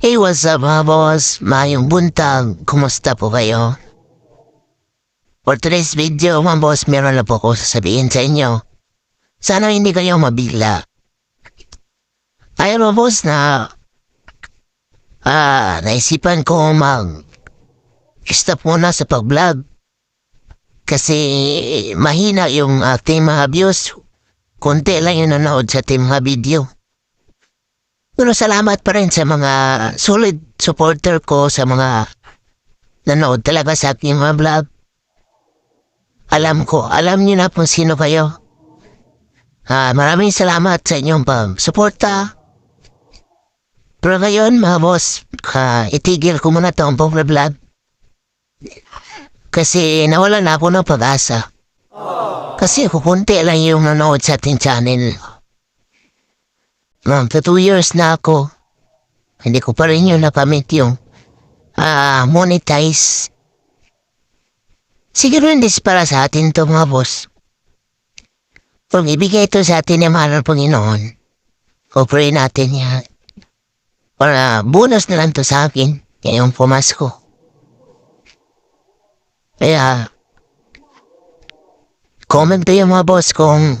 Hey, what's up mga boss? Mayong buntag. Kumusta po kayo? For today's video, mga boss, meron na po ako sasabihin sa inyo. Sana hindi kayo mabigla. Ayun mga boss na ah, naisipan ko mag stop muna sa pag-vlog. Kasi mahina yung ating mga views. Konti lang yung nanood sa ating video. Pero salamat pa rin sa mga solid supporter ko sa mga nanood talaga sa aking mga vlog. Alam ko, alam niyo na kung sino kayo. Ah, maraming salamat sa inyong pag-suporta. Pero ngayon, mga boss, ah, itigil ko muna itong vlog. Kasi nawala na ako ng pag-asa. Kasi kukunti lang yung nanood sa ating channel. For two years na ako. Hindi ko pa rin yun nakamit yung ah monetize. Siguro hindi para sa atin to mga boss. Kung ibigay ito sa atin ng mahal ng Panginoon, pray natin yan. Para bonus na lang to sa akin ngayong pumasko. Kaya, comment kayo mga boss kung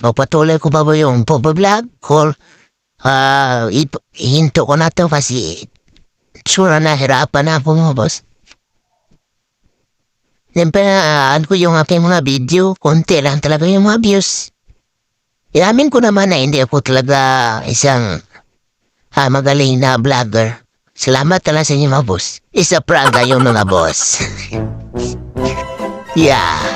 magpatuloy ko pa ba yung pag-vlog or ip- ihinto ko na to kasi sure na hirapan na. Siyempre, uh, ko yung aking mga video, konti lang talaga yung mga views. Inamin ko naman na hindi ako talaga isang ah, magaling na vlogger. Salamat talaga sa inyo mga boss. Isa praga yung mga boss. yeah.